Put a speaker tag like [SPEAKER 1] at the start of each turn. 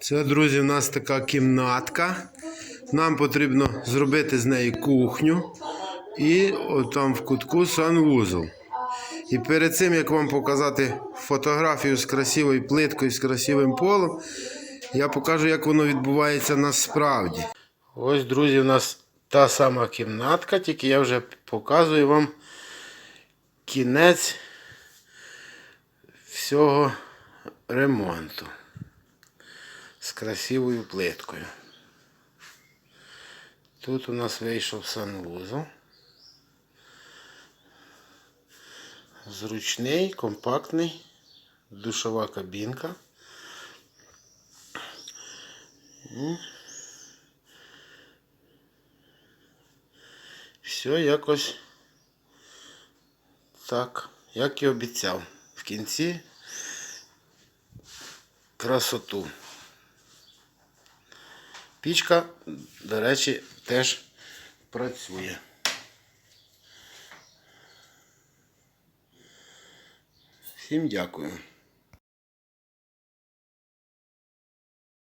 [SPEAKER 1] Це, друзі, в нас така кімнатка. Нам потрібно зробити з неї кухню і там в кутку санвузол. І перед цим, як вам показати фотографію з красивою плиткою, з красивим полом, я покажу, як воно відбувається насправді. Ось, друзі, у нас та сама кімнатка, тільки я вже показую вам кінець всього ремонту з красивою плиткою. Тут у нас вийшов санвузол. Зручний, компактний, душова кабінка. І все якось так, як і обіцяв. В кінці красоту. Пічка, до речі, теж працює. Всім дякую.